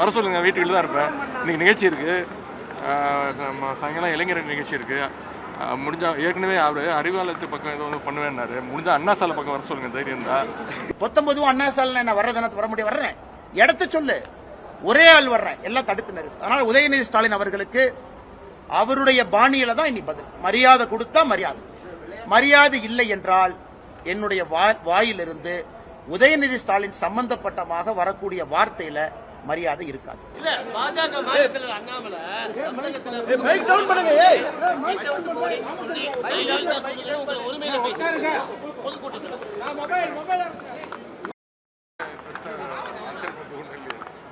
வர சொல்லுங்கள் வீட்டுக்கு தான் இருப்பேன். இன்னைக்கு நிகழ்ச்சி இருக்குது நம்ம சாயங்காலம் இளைஞர் நிகழ்ச்சி இருக்குது முடிஞ்சா ஏற்கனவே அவர் அறிவாலயத்து பக்கம் ஏதோ ஒன்று பண்ணுவேன்னாரு. முடிஞ்சா அண்ணா சாலை பக்கம் வர சொல்லுங்கள் தைரியம் தான் பத்தொன்பதும் அண்ணா சாலை நான் வர்ற தினத்து வர முடியும். வர்றேன். இடத்த சொல்லு. ஒரே ஆள் வர்றேன். எல்லாம் தடுத்து நிறுத்து. அதனால உதயநிதி ஸ்டாலின் அவர்களுக்கு அவருடைய பாணியில தான் இனி பதில். மரியாதை கொடுத்தா மரியாதை. மரியாதை இல்லை என்றால் என்னுடைய வா- வாயிலிருந்து உதயநிதி ஸ்டாலின் சம்பந்தப்பட்டமாக வரக்கூடிய வார்த்தையில மரியாதை இருக்காது.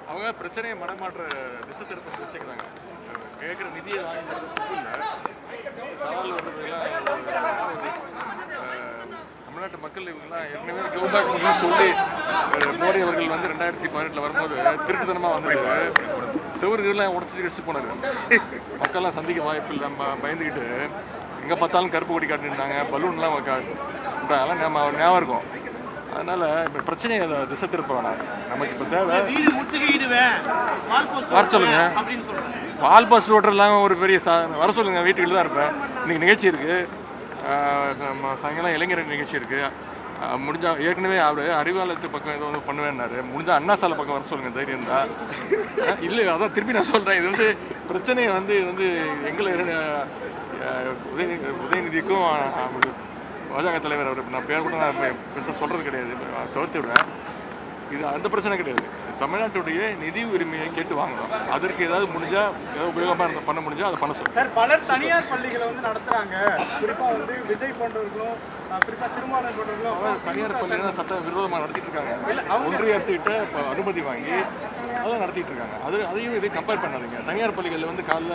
அவங்க பிரச்சனையை மடமாற்ற திசை திருப்ப வச்சுக்கிறாங்க கேட்குற நிதியை வாங்கி தரதுக்கு இல்லை. சவால் வர்றதுலாம் தமிழ்நாட்டு மக்கள் இவங்கெல்லாம் ஏற்கனவே கவுண்டாக் மக்கள் சொல்லி மோடி அவர்கள் வந்து ரெண்டாயிரத்தி பதினெட்டில் வரும்போது திருட்டுத்தனமாக வந்தது செவருகள்லாம் உடச்சிட்டு கடிச்சு போனாரு. மக்கள்லாம் சந்திக்க வாய்ப்பு இல்லை நம்ம பயந்துக்கிட்டு எங்கே பார்த்தாலும் கருப்பு கொடி காட்டிருந்தாங்க பலூன்லாம் அதெல்லாம் நம்ம ஞாபகம் இருக்கும். அதனால இப்போ பிரச்சனையை அதை திசை திருப்ப வேணாம். நமக்கு இப்போ தேவை. வால் வர சொல்லுங்க. அப்படின்னு சொல்றேன். பால் பஸ் ஓட்டுறதுலாம் ஒரு பெரிய சா வர சொல்லுங்கள் வீட்டுக்கு தான் இருப்பேன். இன்னைக்கு நிகழ்ச்சி இருக்குது நம்ம சாயங்காலம் இளைஞர் நிகழ்ச்சி இருக்குது முடிஞ்சா ஏற்கனவே அவர் அறிவாலயத்து பக்கம் ஏதோ ஒன்று பண்ணுவேன்னாரு. முடிஞ்சா அண்ணா சாலை பக்கம் வர சொல்லுங்கள் தைரியம் தான் இல்லை அதான் திருப்பி நான் சொல்கிறேன் இது வந்து பிரச்சனையை வந்து இது வந்து எங்களை உதயநிதி உதயநிதிக்கும் பாஜக தலைவர் அவர். நான் பேர் கூட நான் பெருசாக சொல்கிறது கிடையாது. தவிர்த்து விடுவேன் இது அந்த பிரச்சனை கிடையாது. தமிழ்நாட்டுடைய நிதி உரிமையை கேட்டு வாங்கணும். அதற்கு ஏதாவது முடிஞ்சா ஏதாவது உபயோகமாக இருந்தால் பண்ண முடிஞ்சா அதை பண்ண சொல்லுங்கள் சார் பலர் தனியார் பள்ளிகளை வந்து நடத்துறாங்க. குறிப்பா வந்து விஜய் போன்றவர்களும் தனியார் பள்ளிகள் சட்ட விரோதமாக நடத்திட்டு இருக்காங்க ஒன்றிய அரசு கிட்ட இப்போ அனுமதி வாங்கி அதான் நடத்திட்டு இருக்காங்க அது அதையும் இதையும் கம்பேர் பண்ணாதீங்க. தனியார் பள்ளிகளில் வந்து காலைல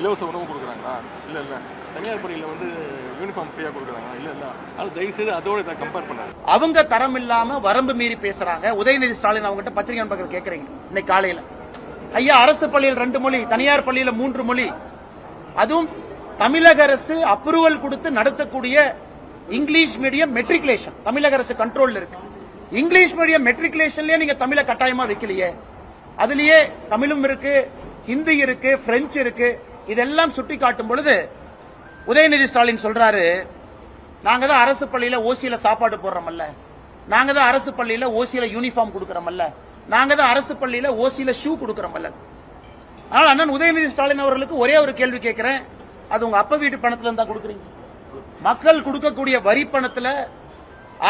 இலவச உணவு கொடுக்குறாங்களா? இல்லை இல்லை. தனியார் பள்ளியில் வந்து யூனிஃபார்ம் ஃப்ரீயாக கொடுக்குறாங்களா? இல்லை இல்லை. அது தயவுசெய்து அதோட இதை கம்பேர் பண்ணாது அவங்க தரம் இல்லாம வரம்பு மீறி பேசுறாங்க. உதயநிதி ஸ்டாலின் அவங்ககிட்ட பத்திரிகை நண்பர்கள் கேட்கறீங்க இன்னைக்கு காலையில. ஐயா அரசு பள்ளியில் ரெண்டு மொழி தனியார் பள்ளியில மூன்று மொழி. அதுவும் தமிழக அரசு அப்ரூவல் கொடுத்து நடத்தக்கூடிய இங்கிலீஷ் மீடியம் மெட்ரிகுலேஷன் தமிழக அரசு கண்ட்ரோல் இருக்கு. இங்கிலீஷ் மீடியம் மெட்ரிகுலேஷன்லயே நீங்க தமிழை கட்டாயமா வைக்கலையே. அதுலயே தமிழும் இருக்கு ஹிந்தி இருக்கு பிரெஞ்சு இருக்கு. இதெல்லாம் சுட்டி காட்டும் பொழுது உதயநிதி ஸ்டாலின் சொல்றாரு நாங்க தான் அரசு பள்ளியில ஓசியில சாப்பாடு போடுறோம்ல நாங்க தான் அரசு பள்ளியில ஓசியில யூனிஃபார்ம் கொடுக்கறோம்ல நாங்க தான் அரசு பள்ளியில ஓசியில ஷூ கொடுக்கறோம்ல ஆனால் அண்ணன் உதயநிதி ஸ்டாலின் அவர்களுக்கு ஒரே ஒரு கேள்வி கேட்கிறேன். அது உங்க அப்ப வீட்டு பணத்துல இருந்தா கொடுக்குறீங்க. மக்கள் கொடுக்கக்கூடிய வரி பணத்துல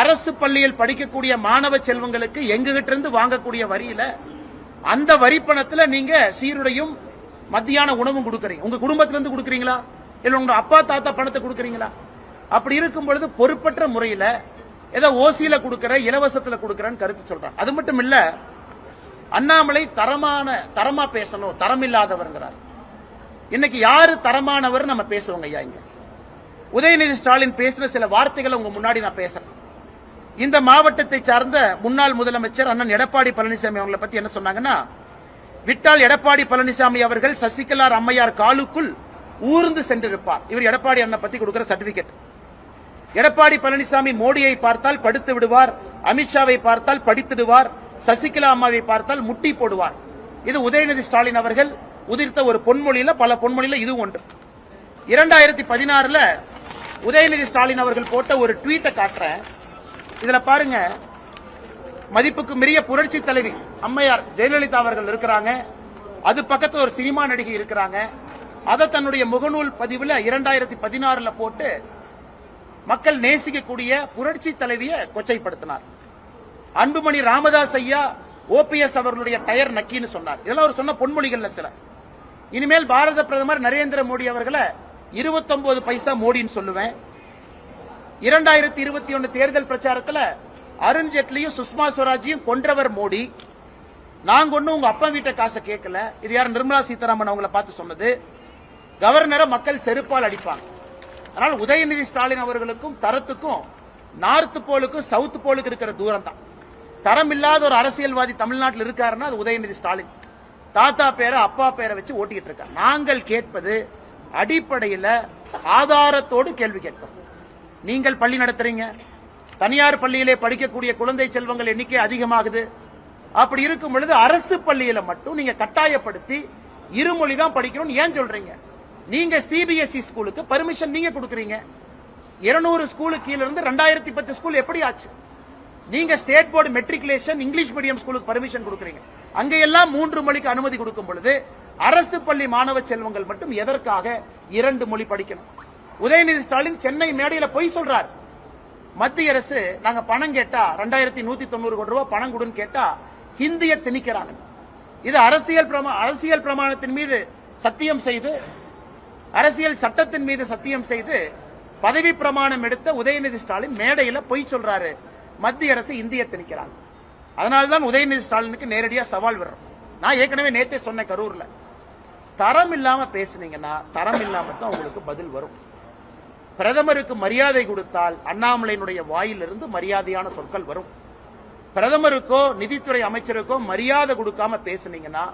அரசு பள்ளியில் படிக்கக்கூடிய மாணவ செல்வங்களுக்கு எங்ககிட்ட இருந்து வாங்கக்கூடிய வரியில அந்த வரி பணத்துல நீங்க சீருடையும் மத்தியான உணவும் கொடுக்கறீங்க. உங்க குடும்பத்துல இருந்து கொடுக்கறீங்களா? இல்ல உங்க அப்பா தாத்தா பணத்தை கொடுக்கறீங்களா? அப்படி இருக்கும் பொழுது பொறுப்பற்ற முறையில ஏதோ ஓசியில கொடுக்கற இலவசத்துல கொடுக்கறன்னு கருத்து சொல்றாங்க. அது மட்டும் இல்ல அண்ணாமலை தரமான தரமா பேசணும் தரம் இல்லாதவர்ங்கிறார் இன்னைக்கு யாரு தரமானவர் நம்ம பேசுவோங்க ஐயா இங்க? உதயநிதி ஸ்டாலின் பேசின சில வார்த்தைகளை உங்க முன்னாடி நான் பேசுறேன். இந்த மாவட்டத்தை சார்ந்த முன்னாள் முதலமைச்சர் அண்ணன் எடப்பாடி பழனிசாமி அவங்களை பத்தி என்ன சொன்னாங்கன்னா விட்டால் எடப்பாடி பழனிசாமி அவர்கள் சசிகலார் அம்மையார் காலுக்குள் ஊர்ந்து சென்றிருப்பார். இவர் எடப்பாடி அண்ணன் பத்தி கொடுக்கிற சர்டிபிகேட். எடப்பாடி பழனிசாமி மோடியை பார்த்தால் படுத்து விடுவார் அமித்ஷாவை பார்த்தால் படித்திடுவார் சசிகலா அம்மாவை பார்த்தால் முட்டி போடுவார். இது உதயநிதி ஸ்டாலின் அவர்கள் உதிர்த்த ஒரு பொன்மொழியில பல பொன்மொழியில இது ஒன்று. இரண்டாயிரத்தி பதினாறுல உதயநிதி ஸ்டாலின் அவர்கள் போட்ட ஒரு ட்வீட்டை காட்டுறேன். இதுல பாருங்க. மதிப்புக்கு மிரிய புரட்சி தலைவி அம்மையார் ஜெயலலிதா அவர்கள் இருக்கிறாங்க. அது பக்கத்தில் ஒரு சினிமா நடிகை இருக்கிறாங்க. அதை தன்னுடைய முகநூல் பதிவில் இரண்டாயிரத்தி பதினாறுல போட்டு மக்கள் நேசிக்கக்கூடிய புரட்சி தலைவியை கொச்சைப்படுத்தினார். அன்புமணி ராமதாஸ் ஐயா ஓபிஎஸ் அவர்களுடைய டயர் நக்கின்னு சொன்னார். இதெல்லாம் அவர் சொன்ன பொன்மொழிகள்ல சில. இனிமேல் பாரத பிரதமர் நரேந்திர மோடி அவர்களை 29 பைசா மோடின்னு சொல்லுவேன். இரண்டாயிரத்தி இருபத்தி ஒன்னு தேர்தல் பிரச்சாரத்தில் அருண் ஜேட்லியும் சுஷ்மா ஸ்வராஜையும் கொன்றவர் மோடி. நாங்க ஒன்றும் உங்க அப்பா வீட்டை காசை கேட்கல. இது யார் நிர்மலா சீதாராமன் அவங்கள பார்த்து சொன்னது. கவர்னரை மக்கள் செருப்பால் அடிப்பாங்க. அதனால் உதயநிதி ஸ்டாலின் அவர்களுக்கும் தரத்துக்கும் நார்த் போலுக்கும் சவுத் போலுக்கு இருக்கிற தூரம் தான் தரம் இல்லாத ஒரு அரசியல்வாதி தமிழ்நாட்டில் இருக்காருன்னா அது உதயநிதி ஸ்டாலின். தாத்தா பேரை அப்பா பேரை வச்சு ஓட்டிக்கிட்டு இருக்கார். நாங்கள் கேட்பது அடிப்படையில் ஆதாரத்தோடு கேள்வி கேட்கிறோம் நீங்கள் பள்ளி நடத்துறீங்க. தனியார் பள்ளியிலே படிக்கக்கூடிய குழந்தை செல்வங்கள் எண்ணிக்கை அதிகமாகுது. அப்படி இருக்கும் பொழுது அரசு பள்ளியில மட்டும் நீங்க கட்டாயப்படுத்தி இருமொழி தான் படிக்கணும்னு ஏன் சொல்றீங்க? நீங்க சிபிஎஸ்இ ஸ்கூலுக்கு பர்மிஷன் நீங்க கொடுக்குறீங்க. இருநூறு ஸ்கூலுக்கு கீழே இருந்து ரெண்டாயிரத்தி பத்து ஸ்கூல் எப்படி ஆச்சு? நீங்க state board matriculation English medium ஸ்கூலுக்கு பர்மிஷன் கொடுக்குறீங்க. அங்கெல்லாம் மூன்று மொழிக்கு அனுமதி கொடுக்கும் பொழுது அரசு பள்ளி மாணவ செல்வங்கள் மட்டும் எதற்காக இரண்டு மொழி படிக்கணும்? உதயநிதி ஸ்டாலின் சென்னை மேடையில் பொய் சொல்றார். மத்திய அரசு நாங்க பணம் கேட்டா ரெண்டாயிரத்தி நூத்தி தொண்ணூறு கோடி ரூபாய் பணம் கொடுன்னு கேட்டா ஹிந்திய திணிக்கிறாங்க. இது அரசியல் பிரமா அரசியல் பிரமாணத்தின் மீது சத்தியம் செய்து அரசியல் சட்டத்தின் மீது சத்தியம் செய்து பதவி பிரமாணம் எடுத்த உதயநிதி ஸ்டாலின் மேடையில் பொய் சொல்றாரு. மத்திய அரசு இந்திய திணிக்கிறாங்க. அதனால்தான் உதயநிதி ஸ்டாலினுக்கு நேரடியாக சவால் விடுறோம் நான் ஏற்கனவே நேத்தே சொன்னேன் கரூர்ல. தரம் இல்லாம பேசுனீங்கன்னா தரம் இல்லாம தான் உங்களுக்கு பதில் வரும். பிரதமருக்கு மரியாதை கொடுத்தால் அண்ணாமலையினுடைய வாயிலிருந்து மரியாதையான சொற்கள் வரும். பிரதமருக்கோ நிதித்துறை அமைச்சருக்கோ மரியாதை கொடுக்காம பேசுனீங்கன்னா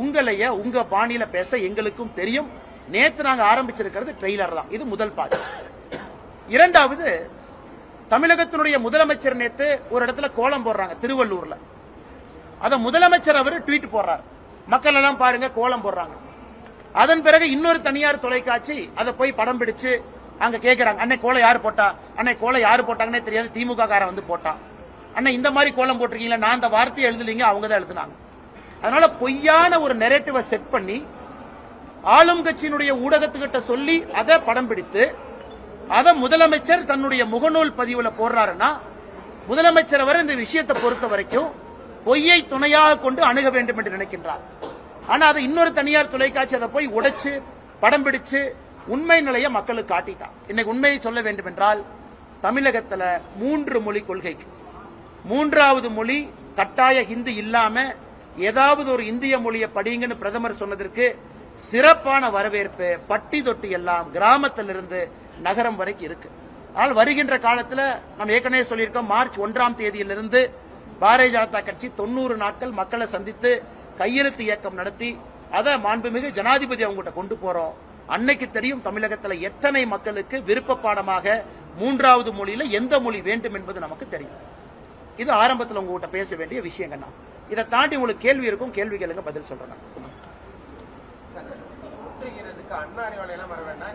உங்களைய உங்க பாணியில பேச எங்களுக்கும் தெரியும். நேத்து நாங்க ஆரம்பிச்சிருக்கிறது ட்ரெய்லர் தான். இது முதல் பாதி இரண்டாவது தமிழகத்தினுடைய முதலமைச்சர் நேத்து ஒரு இடத்துல கோலம் போடுறாங்க திருவள்ளூர்ல. அத முதலமைச்சர் அவர் ட்வீட் போடுறாரு. மக்கள் எல்லாம் பாருங்க கோலம் போடுறாங்க. அதன் பிறகு இன்னொரு தனியார் தொலைக்காட்சி அதை போய் படம் பிடிச்சு அங்க கேட்கிறாங்க அன்னை கோலை யார் போட்டா? அன்னை கோலை யார் போட்டாங்கன்னே தெரியாது. திமுக காரன் வந்து போட்டான் அண்ணா இந்த மாதிரி கோலம் போட்டிருக்கீங்களா? நான் அந்த வார்த்தையை எழுதலீங்க அவங்க தான் எழுதுனாங்க. அதனால பொய்யான ஒரு நெரேட்டிவை செட் பண்ணி ஆளும் கட்சியினுடைய ஊடகத்துக்கிட்ட சொல்லி அதை படம் பிடித்து அதை முதலமைச்சர் தன்னுடைய முகநூல் பதிவுல போடுறாருன்னா முதலமைச்சர் அவர் இந்த விஷயத்தை பொறுத்த வரைக்கும் பொய்யை துணையாக கொண்டு அணுக வேண்டும் என்று நினைக்கின்றார். ஆனா அதை இன்னொரு தனியார் தொலைக்காட்சி அதை போய் உடைச்சு படம் பிடிச்சு உண்மை நிலையை மக்களுக்கு காட்டிட்டான் இன்னைக்கு உண்மையை சொல்ல வேண்டும் என்றால் தமிழகத்துல மூன்று மொழி கொள்கைக்கு. மூன்றாவது மொழி கட்டாய ஹிந்தி இல்லாம ஏதாவது ஒரு இந்திய மொழியை படிங்கன்னு பிரதமர் சொன்னதற்கு சிறப்பான வரவேற்பு பட்டி தொட்டி எல்லாம் கிராமத்திலிருந்து நகரம் வரைக்கும் இருக்கு. ஆனால் வருகின்ற காலத்தில் நம்ம ஏற்கனவே சொல்லியிருக்கோம் மார்ச் ஒன்றாம் தேதியிலிருந்து பாரதிய ஜனதா கட்சி தொண்ணூறு நாட்கள் மக்களை சந்தித்து கையெழுத்து இயக்கம் நடத்தி அதை மாண்புமிகு ஜனாதிபதி அவங்ககிட்ட கொண்டு போறோம். அன்னைக்கு தெரியும் தமிழகத்துல எத்தனை மக்களுக்கு விருப்ப பாடமாக மூன்றாவது மொழியில எந்த மொழி வேண்டும் என்பது நமக்கு தெரியும். இது ஆரம்பத்தில் உங்ககிட்ட பேச வேண்டிய விஷயங்கண்ணா இதை தாண்டி உங்களுக்கு கேள்வி இருக்கும் கேள்வி கேளுங்க பதில் சொல்றேன் அண்ணா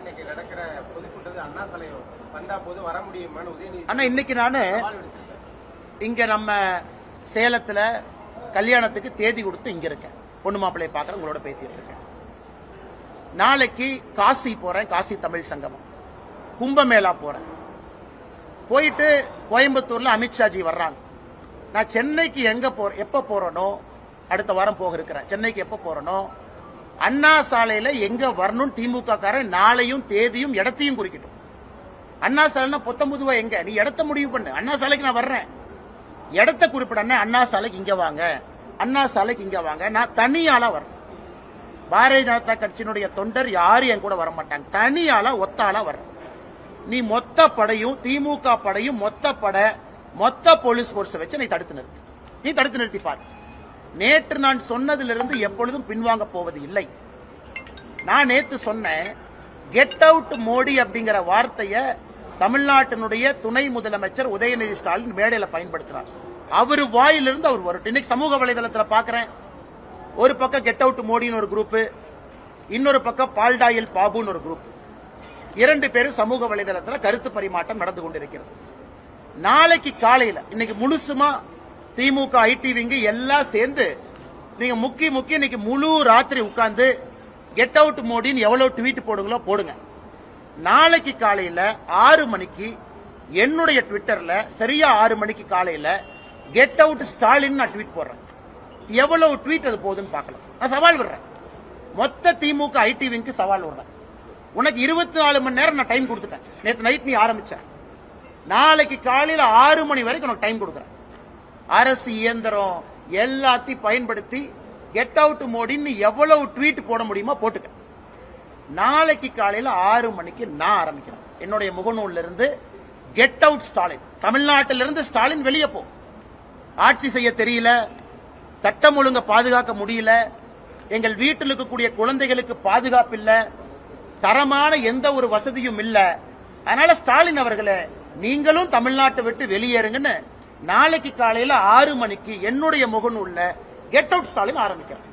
இன்னைக்கு நடக்கிற பொதுக்கூட்டத்துக்கு அண்ணா சாலை வந்தா போது வர முடியுமான்னு உதயநிதி அண்ணா இன்னைக்கு நானு. இங்க நம்ம சேலத்துல கல்யாணத்துக்கு தேதி கொடுத்து இங்க இருக்கேன். பொண்ணு மாப்பிள்ளைய பார்க்குறேன் உங்களோட பேசிட்டு இருக்கேன். நாளைக்கு காசி போறேன் காசி தமிழ் சங்கமம். கும்பமேளா போறேன். போயிட்டு கோயம்புத்தூர்ல அமித்ஷாஜி வர்றாங்க. நான் சென்னைக்கு எங்க போற எப்ப போகிறேனோ அடுத்த வாரம் போக இருக்கிறேன். சென்னைக்கு எப்ப போறேனோ அண்ணா சாலையில எங்க வரணும் திமுக காரன் நாளையும் தேதியும் இடத்தையும் குறிக்கட்டும். அண்ணா சாலைனா பொத்தம்புதுவா எங்க? நீ இடத்த முடிவு பண்ணு. அண்ணா சாலைக்கு நான் வர்றேன். இடத்த குறிப்பிடனே அண்ணா, சாலைக்கு இங்க வாங்க. அண்ணா சாலைக்கு இங்க வாங்க. நான் தனியால வரேன். பாரதிய ஜனதா கட்சியினுடைய தொண்டர் யாரும் என் கூட வர மாட்டாங்க ஒத்தால வர்றேன் நீ மொத்த படையும் திமுக படையும் மொத்த படை மொத்த போலீஸ் போர்ஸ் வச்சு நீ தடுத்து நிறுத்து. நீ தடுத்து நிறுத்தி பாரு. நேற்று நான் சொன்னதிலிருந்து எப்பொழுதும் பின்வாங்க போவது இல்லை. நான் நேற்று சொன்னேன் கெட் அவுட் மோடி அப்படிங்கிற வார்த்தையை தமிழ்நாட்டினுடைய துணை முதலமைச்சர் உதயநிதி ஸ்டாலின் மேடையில பயன்படுத்துறார். அவர் வாயிலிருந்து அவர் வரட்டும். இன்னைக்கு சமூக வலைதளத்துல பாக்குறேன். ஒரு பக்கம் கெட் அவுட் மோடின்னு ஒரு குரூப் இன்னொரு பக்கம் பால்டாயில் பாபுன்னு ஒரு குரூப் இரண்டு பேரும் சமூக வலைதளத்துல கருத்து பரிமாற்றம் நடந்து கொண்டிருக்கிறது. நாளைக்கு காலையில இன்னைக்கு முழுசுமா திமுக ஐடிவிங்க எல்லாம் சேர்ந்து நீங்க முக்கி முக்கி இன்னைக்கு முழு ராத்திரி உட்கார்ந்து கெட் அவுட் மோடின்னு எவ்வளவு ட்வீட் போடுங்களோ போடுங்க. நாளைக்கு காலையில ஆறு மணிக்கு என்னுடைய ட்விட்டர்ல சரியா ஆறு மணிக்கு காலையில கெட் அவுட் ஸ்டாலின் நான் ட்வீட் போடுறேன். எவ்வளவு ட்வீட் அது போகுதுன்னு பார்க்கலாம். நான் சவால் விடுறேன். மொத்த திமுக ஐடிவிங்க்கு சவால் விடுறேன். உனக்கு இருபத்தி நாலு மணி நேரம் நான் டைம் கொடுத்துட்டேன். நேற்று நைட் நீ ஆரம்பிச்ச. நாளைக்கு காலையில ஆறு மணி வரைக்கும் உனக்கு டைம் கொடுக்குறேன். அரசு இயந்திரம் எல்லாத்தையும் பயன்படுத்தி கெட் அவுட் மோடின்னு எவ்வளவு ட்வீட் போட முடியுமோ போட்டுக்க. நாளைக்கு காலையில் ஆறு மணிக்கு நான் ஆரம்பிக்கிறேன் என்னுடைய முகநூல்ல இருந்து கெட் அவுட் ஸ்டாலின் தமிழ்நாட்டிலிருந்து ஸ்டாலின் வெளியே போ. ஆட்சி செய்ய தெரியல சட்டம் ஒழுங்க பாதுகாக்க முடியல எங்கள் வீட்டில் இருக்கக்கூடிய குழந்தைகளுக்கு பாதுகாப்பு இல்லை தரமான எந்த ஒரு வசதியும் இல்லை. அதனால ஸ்டாலின் அவர்களே நீங்களும் தமிழ்நாட்டை விட்டு வெளியேறுங்கன்னு நாளைக்கு காலையில் ஆறு மணிக்கு என்னுடைய முகநூலில் கெட் அவுட் ஸ்டாலின் ஆரம்பிக்கிறேன்.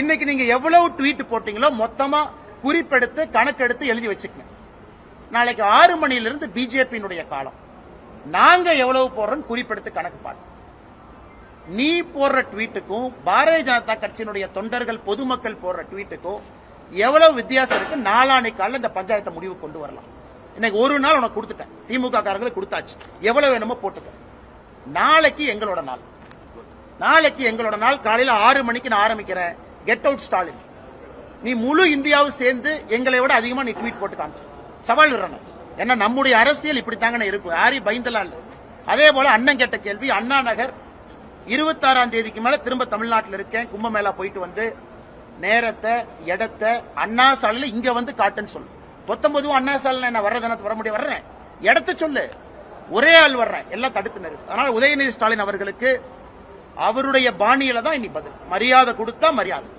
இன்னைக்கு நீங்க எவ்வளவு ட்வீட் போட்டீங்களோ மொத்தமாக குறிப்பெடுத்து கணக்கெடுத்து எழுதி வச்சுக்கங்க. நாளைக்கு ஆறு மணியிலிருந்து பிஜேபியினுடைய காலம். நாங்க எவ்வளவு போடுறோம்? குறிப்பெடுத்து கணக்கு பாடு நீ போடுற ட்வீட்டுக்கும் பாரதிய ஜனதா கட்சியினுடைய தொண்டர்கள் பொதுமக்கள் போடுற ட்வீட்டுக்கும் எவ்வளவு வித்தியாசம் இருக்கு? நாளானை காலையில் இந்த பஞ்சாயத்தை முடிவு கொண்டு வரலாம். இன்னைக்கு ஒரு நாள் உனக்கு கொடுத்துட்டேன். திமுக காரங்களுக்கு கொடுத்தாச்சு. எவ்வளவு வேணுமோ போட்டுக்க. நாளைக்கு எங்களோட நாள். நாளைக்கு எங்களோட நாள். காலையில் ஆறு மணிக்கு நான் ஆரம்பிக்கிறேன். கெட் அவுட் ஸ்டாலின் நீ முழு இந்தியாவும் சேர்ந்து எங்களை விட அதிகமா நீ ட்வீட் போட்டு காமிச்சு. சவால் விடுறேன் ஏன்னா நம்முடைய அரசியல் இப்படித்தாங்கன்னு இருக்கும். யாரையும் பயந்தலாம் இல்லை. அதே போல அண்ணன் கேட்ட கேள்வி அண்ணா நகர் இருபத்தாறாம் தேதிக்கு மேல திரும்ப தமிழ்நாட்டில் இருக்கேன். கும்பமேளா போயிட்டு வந்து நேரத்தை இடத்தை அண்ணா சாலையில இங்க வந்து காட்டுன்னு சொல்லு. பத்தொன்பதும் அண்ணா சாலையில நான் வர்ற தினத்து வர முடியும்? வர்றேன். இடத்த சொல்லு. ஒரே ஆள் வர்றேன். எல்லாம் தடுத்து நிறுத்து. அதனால உதயநிதி ஸ்டாலின் அவர்களுக்கு அவருடைய பாணியில தான் இனி பதில். மரியாதை கொடுத்தா மரியாதை.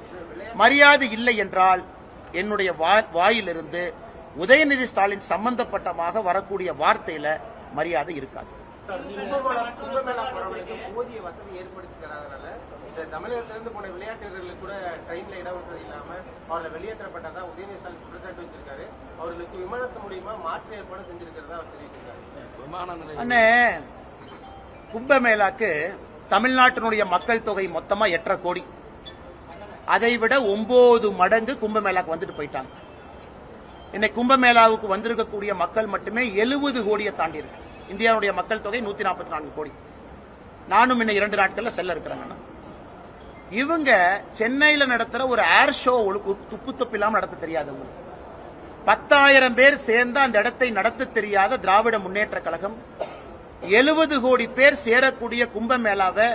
மரியாதை இல்லை என்றால் என்னுடைய வா- வாயிலிருந்து உதயநிதி ஸ்டாலின் சம்பந்தப்பட்டமாக வரக்கூடிய வார்த்தையில மரியாதை இருக்காது. தமிழகத்திலிருந்து போன விளையாட்டு கூட ட்ரெயின்ல இடவசதி இல்லாம அவர்களை வெளியேற்றப்பட்டதா உதயநிதி ஸ்டாலின் குற்றச்சாட்டு வச்சிருக்காரு. அவர்களுக்கு விமானத்து மூலியமா மாற்று ஏற்பாடு செஞ்சிருக்கிறதா அவர் தெரிவிச்சிருக்காரு. அண்ணே கும்பமேளாக்கு தமிழ்நாட்டினுடைய மக்கள் தொகை மொத்தமா எட்டரை கோடி. அதை விட ஒன்பது மடங்கு கும்பமேளாக்கு வந்துட்டு போயிட்டாங்க. இன்னைக்கு கும்பமேளாவுக்கு வந்திருக்கக்கூடிய மக்கள் மட்டுமே எழுபது கோடியை தாண்டி இருக்கு. இந்தியாவுடைய மக்கள் தொகை நூத்தி நாற்பத்தி நான்கு கோடி. நானும் இன்னும் இரண்டு நாட்கள்ல செல்ல இருக்கிறேங்க இவங்க சென்னையில நடத்துற ஒரு ஏர் ஷோ துப்பு துப்பு இல்லாமல் நடத்த தெரியாது உங்களுக்கு. பத்தாயிரம் பேர் சேர்ந்து அந்த இடத்தை நடத்த தெரியாத திராவிட முன்னேற்ற கழகம். எழுபது கோடி பேர் சேரக்கூடிய கும்பமேளாவை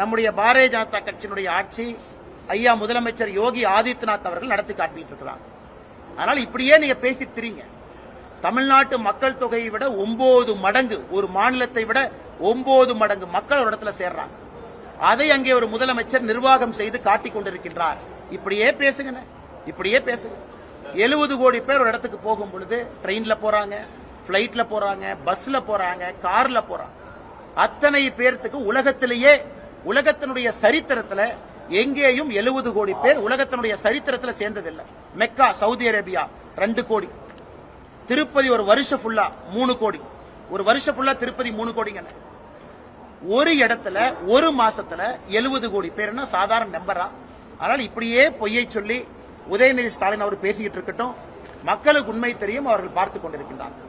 நம்முடைய பாரதிய ஜனதா கட்சியினுடைய ஆட்சி ஐயா முதலமைச்சர் யோகி ஆதித்யநாத் அவர்கள் நடத்தி காட்டிட்டு இருக்கிறாங்க அதனால இப்படியே நீங்க பேசிட்டு திரிங்க. தமிழ்நாட்டு மக்கள் தொகையை விட ஒன்பது மடங்கு ஒரு மாநிலத்தை விட ஒன்பது மடங்கு மக்கள் ஒரு இடத்துல சேர்றாங்க. அதை அங்கே ஒரு முதலமைச்சர் நிர்வாகம் செய்து காட்டிக் கொண்டிருக்கின்றார். இப்படியே பேசுங்க இப்படியே பேசுங்க. எழுபது கோடி பேர் ஒரு இடத்துக்கு போகும் பொழுது ட்ரெயின்ல போறாங்க பிளைட்ல போறாங்க பஸ்ல போறாங்க கார்ல போறாங்க. அத்தனை பேர்த்துக்கு உலகத்திலேயே உலகத்தினுடைய சரித்திரத்துல எங்கேயும் எழுபது கோடி பேர் உலகத்தினுடைய சரித்திரத்தில் சேர்ந்ததில்லை. மெக்கா சவுதி அரேபியா ரெண்டு கோடி. திருப்பதி ஒரு வருஷம் ஃபுல்லா மூணு கோடி. ஒரு வருஷம் ஃபுல்லா திருப்பதி மூணு கோடிங்க ஒரு இடத்துல ஒரு மாசத்துல எழுபது கோடி பேர்னா சாதாரண நம்பரா? அதனால இப்படியே பொய்யை சொல்லி உதயநிதி ஸ்டாலின் அவர் பேசிக்கிட்டு இருக்கட்டும். மக்களுக்கு உண்மை தெரியும் அவர்கள் பார்த்து கொண்டிருக்கின்றார்கள்.